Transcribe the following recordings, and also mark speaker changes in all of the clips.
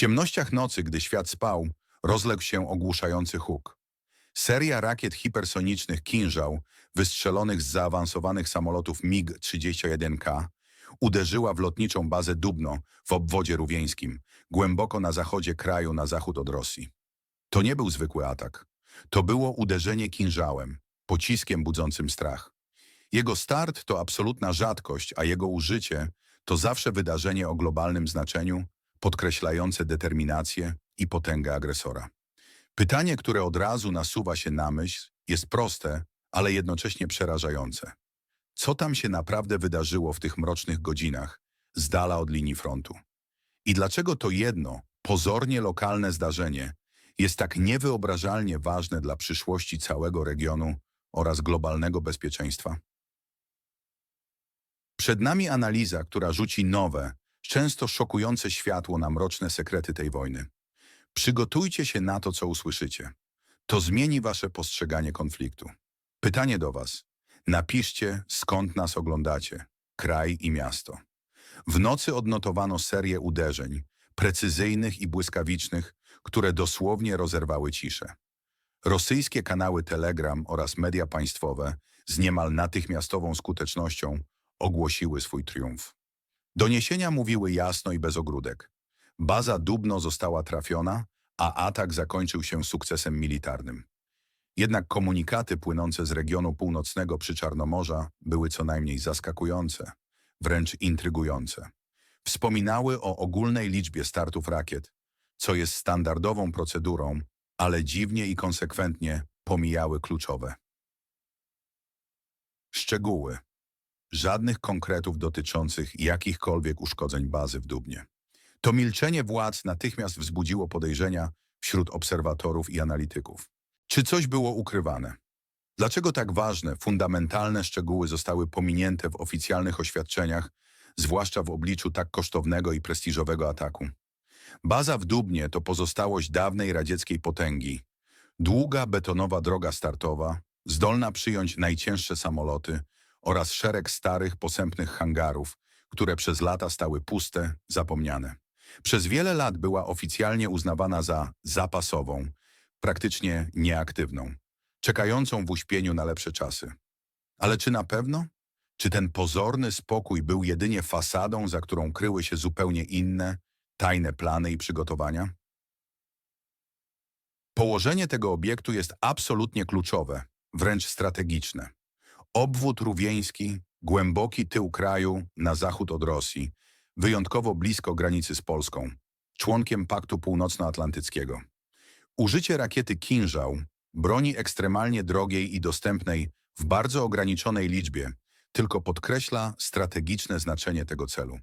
Speaker 1: ciemnościach nocy, gdy świat spał, rozległ się ogłuszający huk. Seria rakiet hipersonicznych Kinżał, wystrzelonych z zaawansowanych samolotów MiG-31K, uderzyła w lotniczą bazę Dubno w obwodzie rówieńskim, głęboko na zachodzie kraju na zachód od Rosji. To nie był zwykły atak. To było uderzenie kinżałem, pociskiem budzącym strach. Jego start to absolutna rzadkość, a jego użycie to zawsze wydarzenie o globalnym znaczeniu, podkreślające determinację i potęgę agresora. Pytanie, które od razu nasuwa się na myśl, jest proste, ale jednocześnie przerażające. Co tam się naprawdę wydarzyło w tych mrocznych godzinach, z dala od linii frontu? I dlaczego to jedno, pozornie lokalne zdarzenie jest tak niewyobrażalnie ważne dla przyszłości całego regionu oraz globalnego bezpieczeństwa? Przed nami analiza, która rzuci nowe, często szokujące światło na mroczne sekrety tej wojny. Przygotujcie się na to, co usłyszycie. To zmieni wasze postrzeganie konfliktu. Pytanie do was. Napiszcie, skąd nas oglądacie, kraj i miasto. W nocy odnotowano serię uderzeń, precyzyjnych i błyskawicznych, które dosłownie rozerwały ciszę. Rosyjskie kanały Telegram oraz media państwowe z niemal natychmiastową skutecznością ogłosiły swój triumf. Doniesienia mówiły jasno i bez ogródek. Baza Dubno została trafiona, a atak zakończył się sukcesem militarnym. Jednak komunikaty płynące z regionu północnego przy Czarnomorza były co najmniej zaskakujące, wręcz intrygujące. Wspominały o ogólnej liczbie startów rakiet, co jest standardową procedurą, ale dziwnie i konsekwentnie pomijały kluczowe. Szczegóły. Żadnych konkretów dotyczących jakichkolwiek uszkodzeń bazy w Dubnie. To milczenie władz natychmiast wzbudziło podejrzenia wśród obserwatorów i analityków. Czy coś było ukrywane? Dlaczego tak ważne, fundamentalne szczegóły zostały pominięte w oficjalnych oświadczeniach, zwłaszcza w obliczu tak kosztownego i prestiżowego ataku? Baza w Dubnie to pozostałość dawnej radzieckiej potęgi. Długa betonowa droga startowa, zdolna przyjąć najcięższe samoloty oraz szereg starych, posępnych hangarów, które przez lata stały puste, zapomniane. Przez wiele lat była oficjalnie uznawana za zapasową, praktycznie nieaktywną, czekającą w uśpieniu na lepsze czasy. Ale czy na pewno? Czy ten pozorny spokój był jedynie fasadą, za którą kryły się zupełnie inne, tajne plany i przygotowania? Położenie tego obiektu jest absolutnie kluczowe, wręcz strategiczne. Obwód rówieński, głęboki tył kraju na zachód od Rosji, wyjątkowo blisko granicy z Polską, członkiem Paktu Północnoatlantyckiego. Użycie rakiety Kinżał, broni ekstremalnie drogiej i dostępnej w bardzo ograniczonej liczbie, tylko podkreśla strategiczne znaczenie tego celu.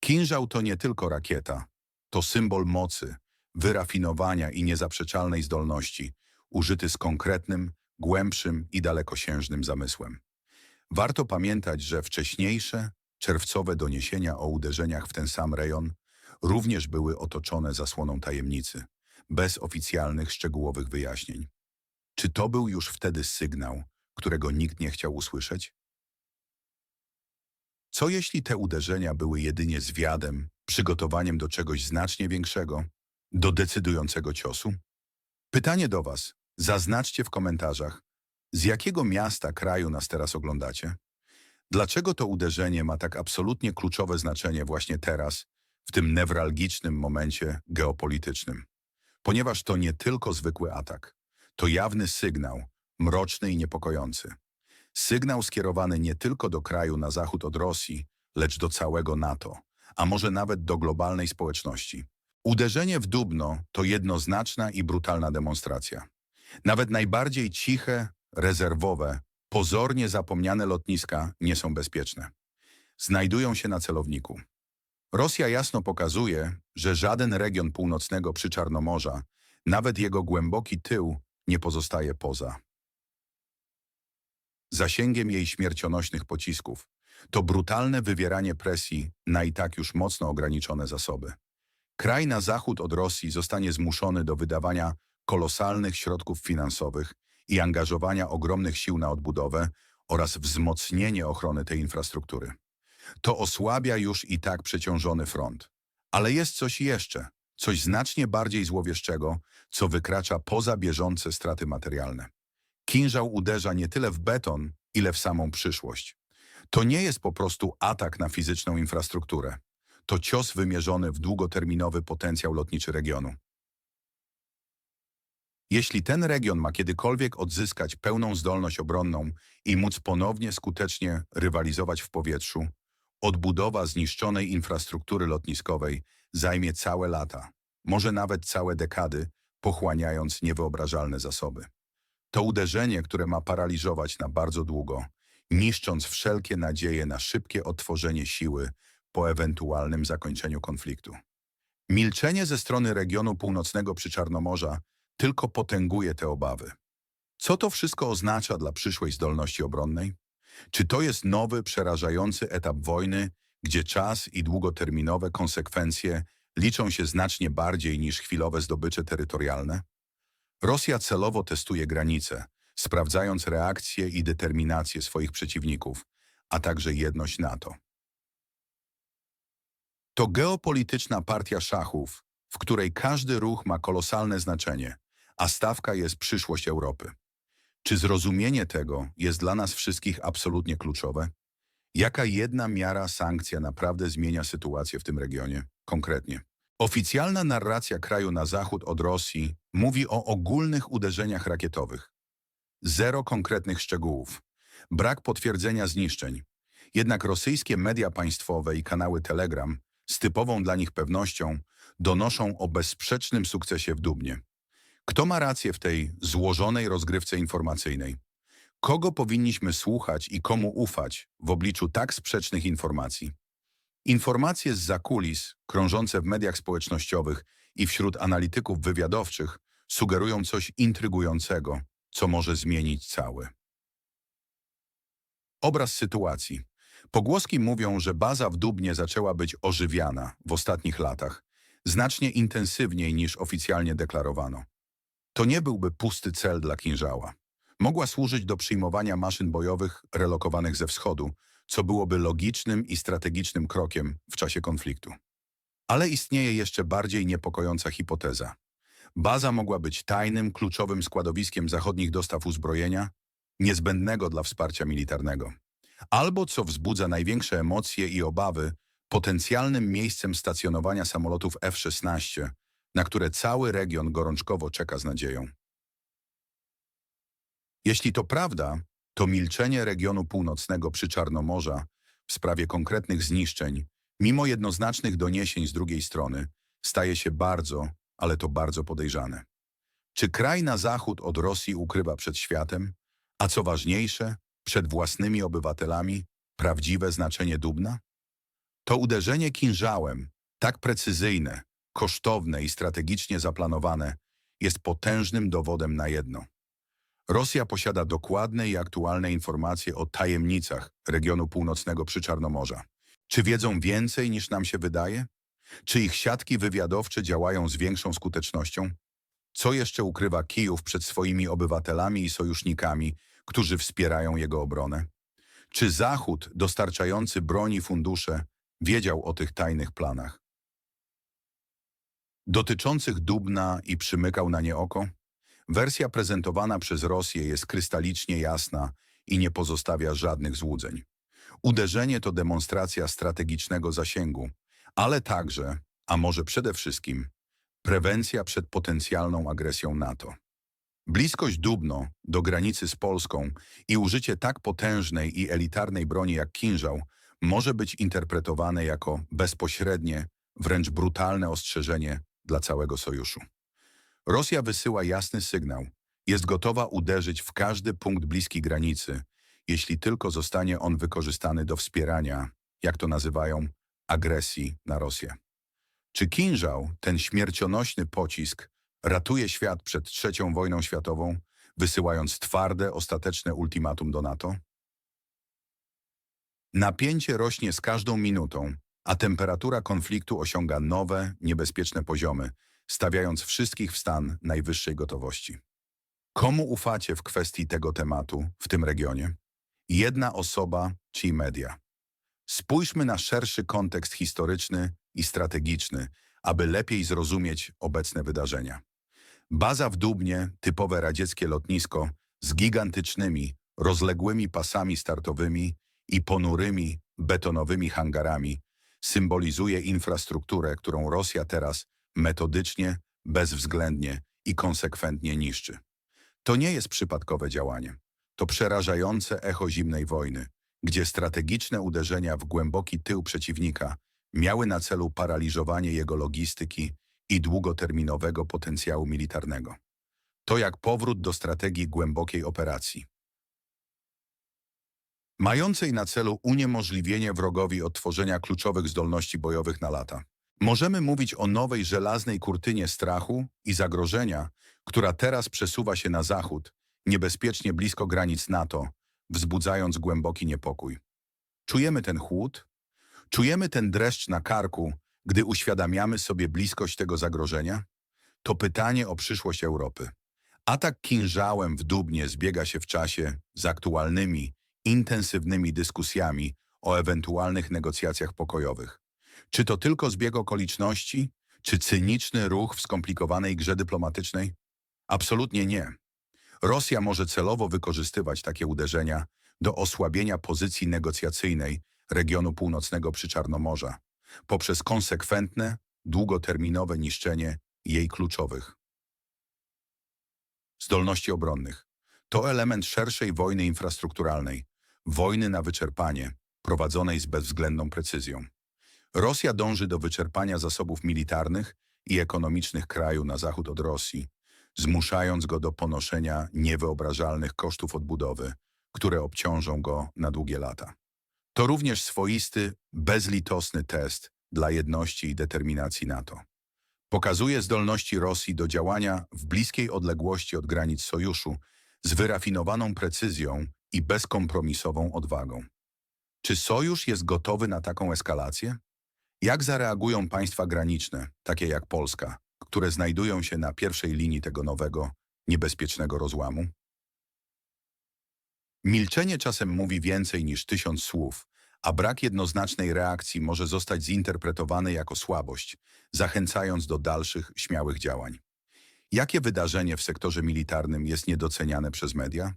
Speaker 1: Kinżał to nie tylko rakieta, to symbol mocy, wyrafinowania i niezaprzeczalnej zdolności, użyty z konkretnym, głębszym i dalekosiężnym zamysłem. Warto pamiętać, że wcześniejsze, czerwcowe doniesienia o uderzeniach w ten sam rejon również były otoczone zasłoną tajemnicy, bez oficjalnych, szczegółowych wyjaśnień. Czy to był już wtedy sygnał, którego nikt nie chciał usłyszeć? Co jeśli te uderzenia były jedynie zwiadem, przygotowaniem do czegoś znacznie większego, do decydującego ciosu? Pytanie do Was. Zaznaczcie w komentarzach, z jakiego miasta kraju nas teraz oglądacie? Dlaczego to uderzenie ma tak absolutnie kluczowe znaczenie właśnie teraz, w tym newralgicznym momencie geopolitycznym? Ponieważ to nie tylko zwykły atak, to jawny sygnał, mroczny i niepokojący. Sygnał skierowany nie tylko do kraju na zachód od Rosji, lecz do całego NATO, a może nawet do globalnej społeczności. Uderzenie w Dubno to jednoznaczna i brutalna demonstracja. Nawet najbardziej ciche, rezerwowe, pozornie zapomniane lotniska nie są bezpieczne. Znajdują się na celowniku. Rosja jasno pokazuje, że żaden region północnego przy Czarnomorza, nawet jego głęboki tył, nie pozostaje poza. Zasięgiem jej śmiercionośnych pocisków to brutalne wywieranie presji na i tak już mocno ograniczone zasoby. Kraj na zachód od Rosji zostanie zmuszony do wydawania kolosalnych środków finansowych i angażowania ogromnych sił na odbudowę oraz wzmocnienie ochrony tej infrastruktury. To osłabia już i tak przeciążony front. Ale jest coś jeszcze, Coś znacznie bardziej złowieszczego, co wykracza poza bieżące straty materialne. Kinżał uderza nie tyle w beton, ile w samą przyszłość. To nie jest po prostu atak na fizyczną infrastrukturę. To cios wymierzony w długoterminowy potencjał lotniczy regionu. Jeśli ten region ma kiedykolwiek odzyskać pełną zdolność obronną i móc ponownie skutecznie rywalizować w powietrzu, odbudowa zniszczonej infrastruktury lotniskowej zajmie całe lata, może nawet całe dekady, pochłaniając niewyobrażalne zasoby. To uderzenie, które ma paraliżować na bardzo długo, niszcząc wszelkie nadzieje na szybkie odtworzenie siły po ewentualnym zakończeniu konfliktu. Milczenie ze strony regionu północnego przy Czarnomorza tylko potęguje te obawy. Co to wszystko oznacza dla przyszłej zdolności obronnej? Czy to jest nowy, przerażający etap wojny, gdzie czas i długoterminowe konsekwencje liczą się znacznie bardziej niż chwilowe zdobycze terytorialne? Rosja celowo testuje granice, sprawdzając reakcje i determinację swoich przeciwników, a także jedność NATO. To geopolityczna partia szachów, w której każdy ruch ma kolosalne znaczenie, a stawka jest przyszłość Europy. Czy zrozumienie tego jest dla nas wszystkich absolutnie kluczowe? Jaka jedna miara sankcja naprawdę zmienia sytuację w tym regionie, konkretnie? Oficjalna narracja kraju na zachód od Rosji mówi o ogólnych uderzeniach rakietowych. Zero konkretnych szczegółów. Brak potwierdzenia zniszczeń. Jednak rosyjskie media państwowe i kanały Telegram z typową dla nich pewnością donoszą o bezsprzecznym sukcesie w Dubnie. Kto ma rację w tej złożonej rozgrywce informacyjnej? Kogo powinniśmy słuchać i komu ufać w obliczu tak sprzecznych informacji? Informacje z zakulis, krążące w mediach społecznościowych i wśród analityków wywiadowczych, sugerują coś intrygującego, co może zmienić cały. Obraz sytuacji. Pogłoski mówią, że baza w Dubnie zaczęła być ożywiana w ostatnich latach, znacznie intensywniej niż oficjalnie deklarowano. To nie byłby pusty cel dla Kinżała. Mogła służyć do przyjmowania maszyn bojowych relokowanych ze wschodu, co byłoby logicznym i strategicznym krokiem w czasie konfliktu. Ale istnieje jeszcze bardziej niepokojąca hipoteza. Baza mogła być tajnym, kluczowym składowiskiem zachodnich dostaw uzbrojenia, niezbędnego dla wsparcia militarnego. Albo, co wzbudza największe emocje i obawy, potencjalnym miejscem stacjonowania samolotów F-16, na które cały region gorączkowo czeka z nadzieją. Jeśli to prawda, to milczenie regionu północnego przy Czarnomorza w sprawie konkretnych zniszczeń, mimo jednoznacznych doniesień z drugiej strony, staje się bardzo, ale to bardzo podejrzane. Czy kraj na zachód od Rosji ukrywa przed światem, a co ważniejsze, przed własnymi obywatelami, prawdziwe znaczenie Dubna? To uderzenie kinżałem, tak precyzyjne, kosztowne i strategicznie zaplanowane, jest potężnym dowodem na jedno. Rosja posiada dokładne i aktualne informacje o tajemnicach regionu północnego przyczarnomorza. Czy wiedzą więcej niż nam się wydaje? Czy ich siatki wywiadowcze działają z większą skutecznością? Co jeszcze ukrywa Kijów przed swoimi obywatelami i sojusznikami, którzy wspierają jego obronę? Czy Zachód, dostarczający broni fundusze, wiedział o tych tajnych planach? Dotyczących Dubna i przymykał na nie oko? Wersja prezentowana przez Rosję jest krystalicznie jasna i nie pozostawia żadnych złudzeń. Uderzenie to demonstracja strategicznego zasięgu, ale także, a może przede wszystkim, prewencja przed potencjalną agresją NATO. Bliskość Dubno do granicy z Polską i użycie tak potężnej i elitarnej broni jak kinżał może być interpretowane jako bezpośrednie, wręcz brutalne ostrzeżenie dla całego sojuszu. Rosja wysyła jasny sygnał. Jest gotowa uderzyć w każdy punkt bliski granicy, jeśli tylko zostanie on wykorzystany do wspierania, jak to nazywają, agresji na Rosję. Czy kinżał, ten śmiercionośny pocisk, ratuje świat przed trzecią wojną światową, wysyłając twarde, ostateczne ultimatum do NATO? Napięcie rośnie z każdą minutą, a temperatura konfliktu osiąga nowe, niebezpieczne poziomy, stawiając wszystkich w stan najwyższej gotowości. Komu ufacie w kwestii tego tematu w tym regionie? Jedna osoba czy media. Spójrzmy na szerszy kontekst historyczny i strategiczny, aby lepiej zrozumieć obecne wydarzenia. Baza w Dubnie, typowe radzieckie lotnisko z gigantycznymi, rozległymi pasami startowymi i ponurymi, betonowymi hangarami, symbolizuje infrastrukturę, którą Rosja teraz metodycznie, bezwzględnie i konsekwentnie niszczy. To nie jest przypadkowe działanie. To przerażające echo zimnej wojny, gdzie strategiczne uderzenia w głęboki tył przeciwnika miały na celu paraliżowanie jego logistyki i długoterminowego potencjału militarnego. To jak powrót do strategii głębokiej operacji. Mającej na celu uniemożliwienie wrogowi odtworzenia kluczowych zdolności bojowych na lata. Możemy mówić o nowej żelaznej kurtynie strachu i zagrożenia, która teraz przesuwa się na zachód, niebezpiecznie blisko granic NATO, wzbudzając głęboki niepokój. Czujemy ten chłód? Czujemy ten dreszcz na karku, gdy uświadamiamy sobie bliskość tego zagrożenia? To pytanie o przyszłość Europy. Atak kinżałem w Dubnie zbiega się w czasie z aktualnymi, intensywnymi dyskusjami o ewentualnych negocjacjach pokojowych. Czy to tylko zbieg okoliczności, czy cyniczny ruch w skomplikowanej grze dyplomatycznej? Absolutnie nie. Rosja może celowo wykorzystywać takie uderzenia do osłabienia pozycji negocjacyjnej regionu północnego przy Czarnomorza poprzez konsekwentne, długoterminowe niszczenie jej kluczowych zdolności obronnych. To element szerszej wojny infrastrukturalnej, wojny na wyczerpanie, prowadzonej z bezwzględną precyzją. Rosja dąży do wyczerpania zasobów militarnych i ekonomicznych kraju na zachód od Rosji, zmuszając go do ponoszenia niewyobrażalnych kosztów odbudowy, które obciążą go na długie lata. To również swoisty, bezlitosny test dla jedności i determinacji NATO. Pokazuje zdolności Rosji do działania w bliskiej odległości od granic sojuszu z wyrafinowaną precyzją i bezkompromisową odwagą. Czy sojusz jest gotowy na taką eskalację? Jak zareagują państwa graniczne, takie jak Polska, które znajdują się na pierwszej linii tego nowego, niebezpiecznego rozłamu? Milczenie czasem mówi więcej niż tysiąc słów, a brak jednoznacznej reakcji może zostać zinterpretowany jako słabość, zachęcając do dalszych, śmiałych działań. Jakie wydarzenie w sektorze militarnym jest niedoceniane przez media?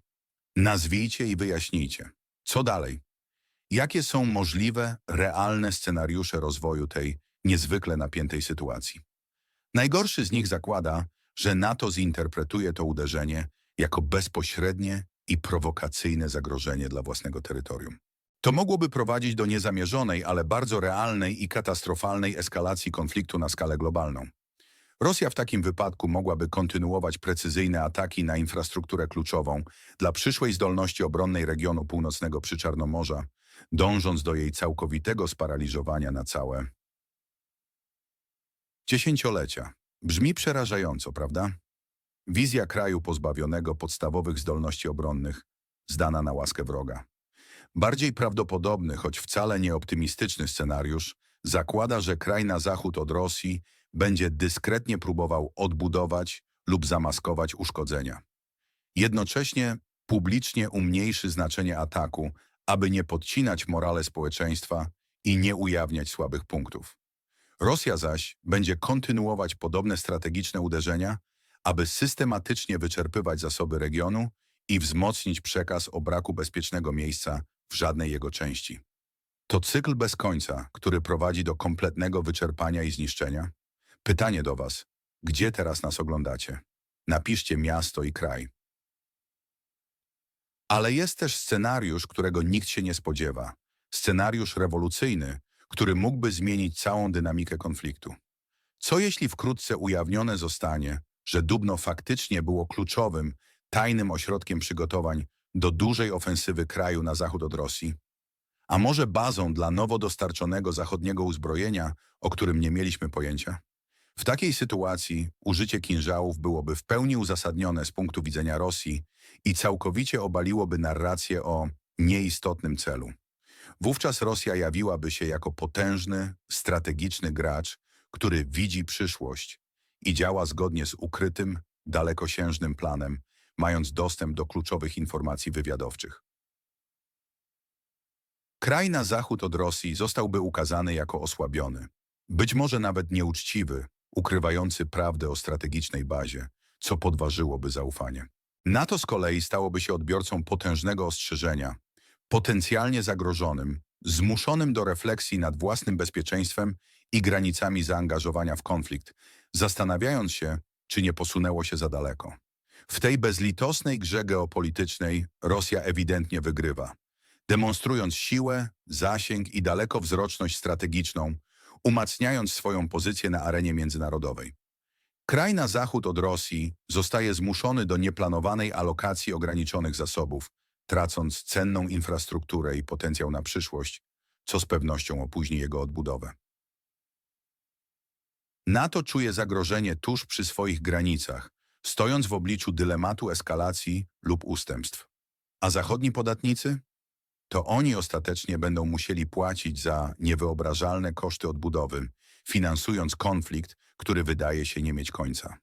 Speaker 1: Nazwijcie i wyjaśnijcie. Co dalej? Jakie są możliwe, realne scenariusze rozwoju tej niezwykle napiętej sytuacji? Najgorszy z nich zakłada, że NATO zinterpretuje to uderzenie jako bezpośrednie i prowokacyjne zagrożenie dla własnego terytorium. To mogłoby prowadzić do niezamierzonej, ale bardzo realnej i katastrofalnej eskalacji konfliktu na skalę globalną. Rosja w takim wypadku mogłaby kontynuować precyzyjne ataki na infrastrukturę kluczową dla przyszłej zdolności obronnej regionu północnego przy Czarnomorza, dążąc do jej całkowitego sparaliżowania na całe dziesięciolecia. Brzmi przerażająco, prawda? Wizja kraju pozbawionego podstawowych zdolności obronnych, zdana na łaskę wroga. Bardziej prawdopodobny, choć wcale nie optymistyczny scenariusz zakłada, że kraj na zachód od Rosji będzie dyskretnie próbował odbudować lub zamaskować uszkodzenia. Jednocześnie publicznie umniejszy znaczenie ataku, aby nie podcinać morale społeczeństwa i nie ujawniać słabych punktów. Rosja zaś będzie kontynuować podobne strategiczne uderzenia, aby systematycznie wyczerpywać zasoby regionu i wzmocnić przekaz o braku bezpiecznego miejsca w żadnej jego części. To cykl bez końca, który prowadzi do kompletnego wyczerpania i zniszczenia. Pytanie do Was. Gdzie teraz nas oglądacie? Napiszcie miasto i kraj. Ale jest też scenariusz, którego nikt się nie spodziewa. Scenariusz rewolucyjny, który mógłby zmienić całą dynamikę konfliktu. Co jeśli wkrótce ujawnione zostanie, że Dubno faktycznie było kluczowym, tajnym ośrodkiem przygotowań do dużej ofensywy kraju na zachód od Rosji? A może bazą dla nowo dostarczonego zachodniego uzbrojenia, o którym nie mieliśmy pojęcia? W takiej sytuacji użycie kinżałów byłoby w pełni uzasadnione z punktu widzenia Rosji i całkowicie obaliłoby narrację o nieistotnym celu. Wówczas Rosja jawiłaby się jako potężny, strategiczny gracz, który widzi przyszłość i działa zgodnie z ukrytym, dalekosiężnym planem, mając dostęp do kluczowych informacji wywiadowczych. Kraj na zachód od Rosji zostałby ukazany jako osłabiony, Być może nawet nieuczciwy, ukrywający prawdę o strategicznej bazie, co podważyłoby zaufanie. NATO z kolei stałoby się odbiorcą potężnego ostrzeżenia, potencjalnie zagrożonym, zmuszonym do refleksji nad własnym bezpieczeństwem i granicami zaangażowania w konflikt, zastanawiając się, czy nie posunęło się za daleko. W tej bezlitosnej grze geopolitycznej Rosja ewidentnie wygrywa, demonstrując siłę, zasięg i dalekowzroczność strategiczną, umacniając swoją pozycję na arenie międzynarodowej. Kraj na zachód od Rosji zostaje zmuszony do nieplanowanej alokacji ograniczonych zasobów, tracąc cenną infrastrukturę i potencjał na przyszłość, co z pewnością opóźni jego odbudowę. NATO czuje zagrożenie tuż przy swoich granicach, stojąc w obliczu dylematu eskalacji lub ustępstw. A zachodni podatnicy? To oni ostatecznie będą musieli płacić za niewyobrażalne koszty odbudowy, finansując konflikt, który wydaje się nie mieć końca.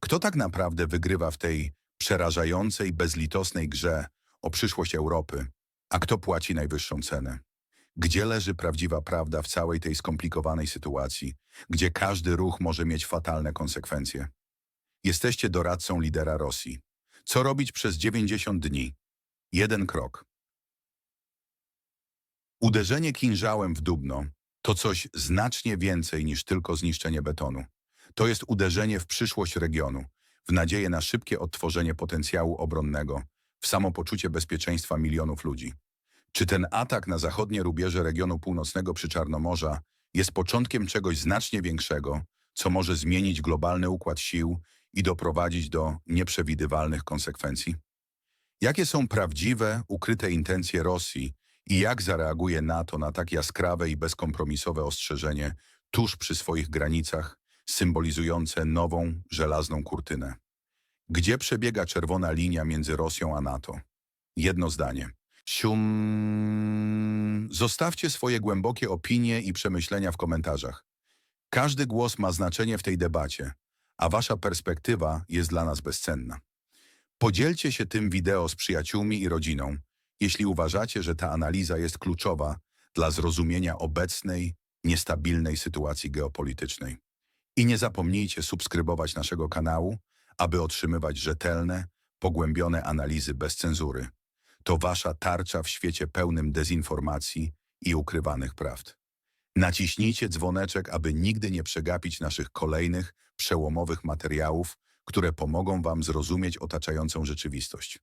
Speaker 1: Kto tak naprawdę wygrywa w tej przerażającej, bezlitosnej grze o przyszłość Europy, a kto płaci najwyższą cenę? Gdzie leży prawdziwa prawda w całej tej skomplikowanej sytuacji, gdzie każdy ruch może mieć fatalne konsekwencje? Jesteście doradcą lidera Rosji. Co robić przez 90 dni? Jeden krok. Uderzenie kinżałem w Dubno to coś znacznie więcej niż tylko zniszczenie betonu. To jest uderzenie w przyszłość regionu, w nadzieję na szybkie odtworzenie potencjału obronnego, w samopoczucie bezpieczeństwa milionów ludzi. Czy ten atak na zachodnie rubieże regionu północnego przy Czarnomorza jest początkiem czegoś znacznie większego, co może zmienić globalny układ sił i doprowadzić do nieprzewidywalnych konsekwencji? Jakie są prawdziwe, ukryte intencje Rosji i jak zareaguje NATO na tak jaskrawe i bezkompromisowe ostrzeżenie tuż przy swoich granicach, symbolizujące nową, żelazną kurtynę? Gdzie przebiega czerwona linia między Rosją a NATO? Jedno zdanie. Sium. Zostawcie swoje głębokie opinie i przemyślenia w komentarzach. Każdy głos ma znaczenie w tej debacie, a wasza perspektywa jest dla nas bezcenna. Podzielcie się tym wideo z przyjaciółmi i rodziną, jeśli uważacie, że ta analiza jest kluczowa dla zrozumienia obecnej, niestabilnej sytuacji geopolitycznej. I nie zapomnijcie subskrybować naszego kanału, aby otrzymywać rzetelne, pogłębione analizy bez cenzury. To wasza tarcza w świecie pełnym dezinformacji i ukrywanych prawd. Naciśnijcie dzwoneczek, aby nigdy nie przegapić naszych kolejnych, przełomowych materiałów, które pomogą wam zrozumieć otaczającą rzeczywistość.